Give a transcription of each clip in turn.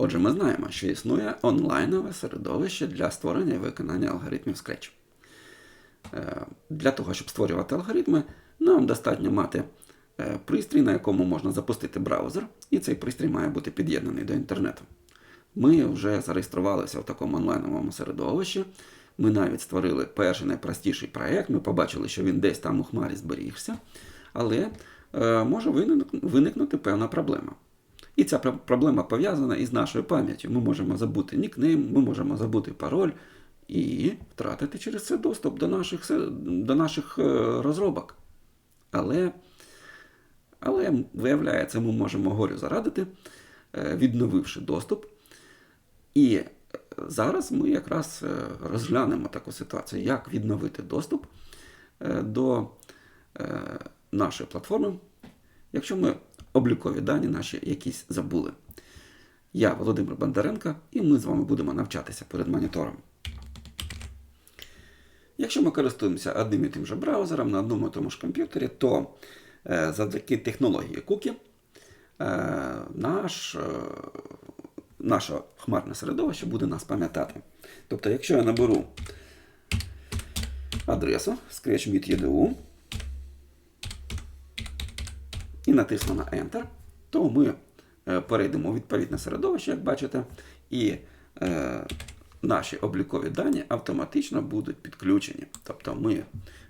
Отже, ми знаємо, що існує онлайнове середовище для створення і виконання алгоритмів Scratch. Е, Для того, щоб створювати алгоритми, нам достатньо мати е, пристрій, на якому можна запустити браузер, і цей пристрій має бути під'єднаний до інтернету. Ми вже зареєструвалися в такому онлайновому середовищі. Ми навіть створили перший найпростіший проєкт. Ми побачили, що він десь там у хмарі зберігся, але е, може виникнути певна проблема. І ця проблема пов'язана із нашою пам'яттю. Ми можемо забути нікнейм, ми можемо забути пароль і втратити через це доступ до наших, до наших е, розробок. Але, але виявляється, ми можемо горю зарадити, е, відновивши доступ. І е, зараз ми якраз розглянемо таку ситуацію, як відновити доступ до нашої платформи, якщо ми облікові дані наші якісь забули. Я Володимир Бондаренко, і ми з вами будемо навчатися перед монітором. Якщо ми користуємося одним і тим же браузером на одному і тому ж комп'ютері, то е, завдяки технології Cookie е, наш, е, наше хмарне середовище буде нас пам'ятати. Тобто, якщо я наберу адресу scratchmeet.edu і натисну на Enter, то ми е, перейдемо у відповідне середовище, як бачите, і е, наші облікові дані автоматично будуть підключені. Тобто ми,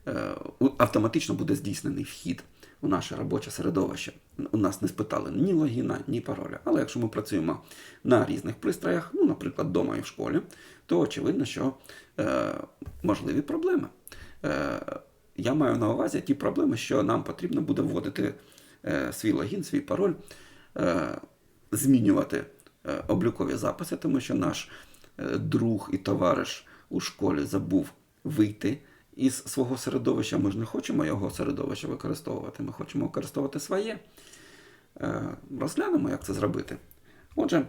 е, автоматично буде здійснений вхід у наше робоче середовище. У нас не спитали ні логіна, ні пароля. Але якщо ми працюємо на різних пристроях, ну, наприклад, вдома і в школі, то очевидно, що е, можливі проблеми. Е, я маю на увазі ті проблеми, що нам потрібно буде вводити свій логін, свій пароль, е, змінювати е, облікові записи, тому що наш е, друг і товариш у школі забув вийти із свого середовища. Ми ж не хочемо його середовище використовувати, ми хочемо використовувати своє. Е, Розглянемо, як це зробити. Отже,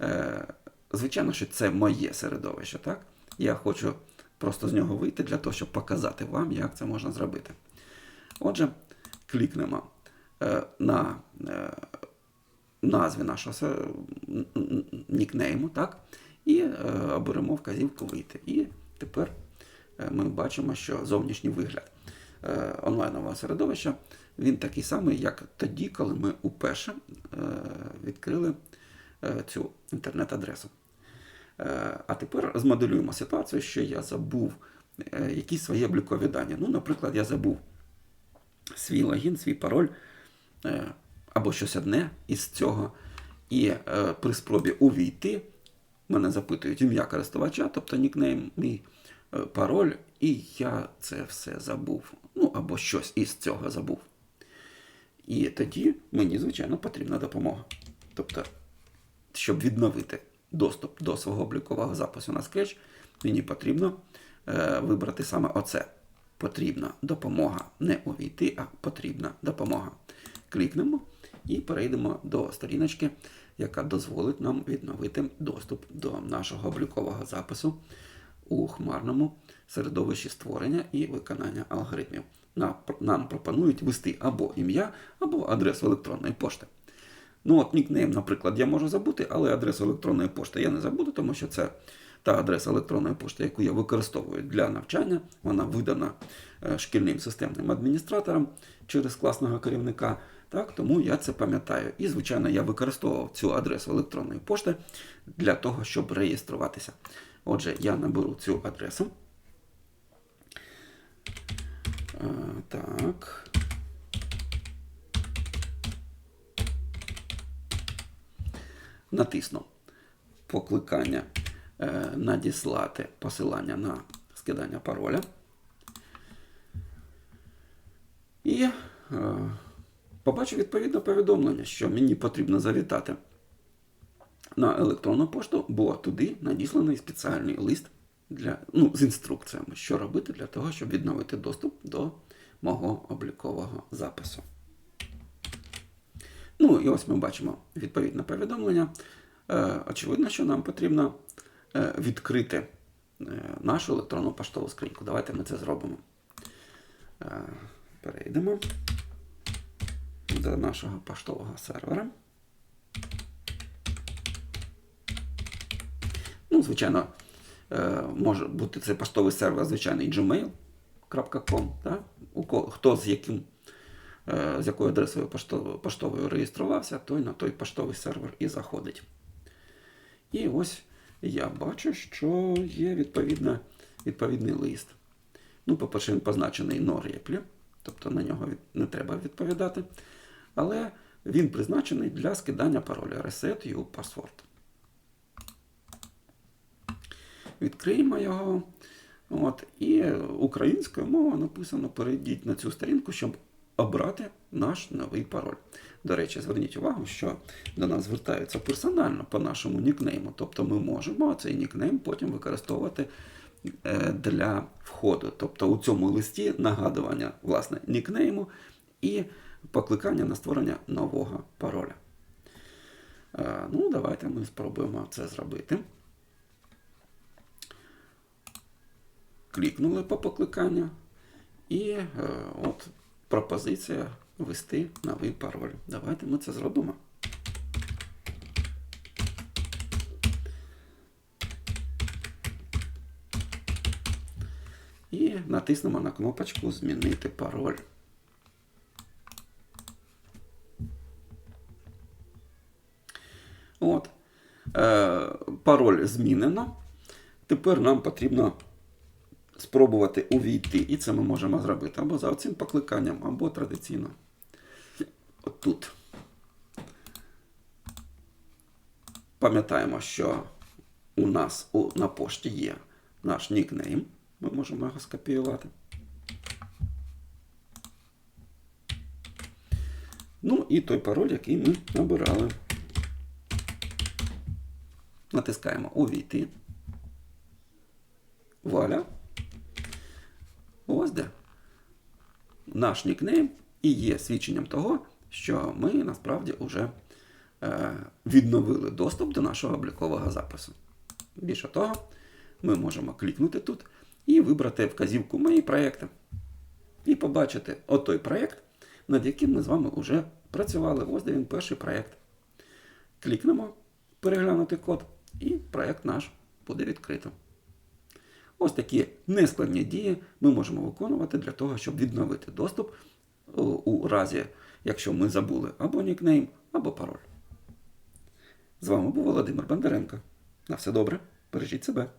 е, звичайно, що це моє середовище, так? Я хочу просто з нього вийти для того, щоб показати вам, як це можна зробити. Отже, клікнемо е, на е, назві нашого нікнейму, так? І е, оберемо вказівку вийти. І тепер е, ми бачимо, що зовнішній вигляд е, онлайнового середовища він такий самий, як тоді, коли ми уперше е, відкрили е, цю інтернет-адресу. Е, А тепер змоделюємо ситуацію, що я забув е, якісь свої облікові дані. Ну, наприклад, я забув свій логін, свій пароль е, або щось одне із цього. І е, при спробі увійти мене запитують ім'я користувача, тобто нікнейм, мій е, пароль, і я це все забув. Ну або щось із цього забув. І тоді мені, звичайно, потрібна допомога. Тобто, щоб відновити доступ до свого облікового запису на Scratch, мені потрібно е, вибрати саме оце. Потрібна допомога. Не увійти, а потрібна допомога. Клікнемо і перейдемо до сторіночки, яка дозволить нам відновити доступ до нашого облікового запису у хмарному середовищі створення і виконання алгоритмів. Нам, пропонують ввести або ім'я, або адресу електронної пошти. Ну от нікнейм, наприклад, я можу забути, але адресу електронної пошти я не забуду, тому що це та адреса електронної пошти, яку я використовую для навчання. Вона видана е, шкільним системним адміністратором через класного керівника. Так, тому я це пам'ятаю. І, звичайно, я використовував цю адресу електронної пошти для того, щоб реєструватися. Отже, я наберу цю адресу. Е, Так. Натисну покликання е, надіслати посилання на скидання пароля. І е, побачу відповідне повідомлення, що мені потрібно завітати на електронну пошту, бо туди надісланий спеціальний лист для, ну, з інструкціями, що робити для того, щоб відновити доступ до мого облікового запису. Ну і ось ми бачимо відповідне повідомлення. Е, очевидно, що нам потрібно е, відкрити е, нашу електронну поштову скриньку. Давайте ми це зробимо. Перейдемо до нашого поштового сервера. Ну, звичайно, е, може бути це поштовий сервер, звичайний gmail.com. Хто з яким е, з якою адресою поштовою реєструвався, той на той поштовий сервер і заходить. І ось я бачу, що є відповідна, відповідний лист. Ну, по-перше, він позначений no тобто на нього не треба відповідати. Але він призначений для скидання пароля Reset your password. Відкриємо його. От, і українською мовою написано: перейдіть на цю сторінку, щоб обрати наш новий пароль. До речі, зверніть увагу, що до нас звертаються персонально по нашому нікнейму. Тобто ми можемо цей нікнейм потім використовувати е, для входу. Тобто у цьому листі нагадування власне нікнейму і покликання на створення нового пароля. Е, Ну, давайте ми спробуємо це зробити. Клікнули по покликанню, і е, от пропозиція ввести новий пароль. Давайте ми це зробимо. І натиснемо на кнопочку Змінити пароль. От. Е, пароль змінено. Тепер нам потрібно спробувати увійти. І це ми можемо зробити або за цим покликанням, або традиційно. Отут. Пам'ятаємо, що у нас у, на пошті є наш нікнейм. Ми можемо його скопіювати. Ну і той пароль, який ми набирали. Натискаємо Увійти. Вуаля. Ось де наш нікнейм і є свідченням того, що ми насправді вже е, відновили доступ до нашого облікового запису. Більше того, ми можемо клікнути тут і вибрати вказівку Мої проєкти. І побачити отой проєкт, над яким ми з вами вже працювали. Ось де він перший проєкт. Клікнемо, переглянути код, і проєкт наш буде відкрито. Ось такі нескладні дії ми можемо виконувати для того, щоб відновити доступ у, у разі, якщо ми забули або нікнейм, або пароль. З вами був Володимир Бондаренко. На все добре, бережіть себе.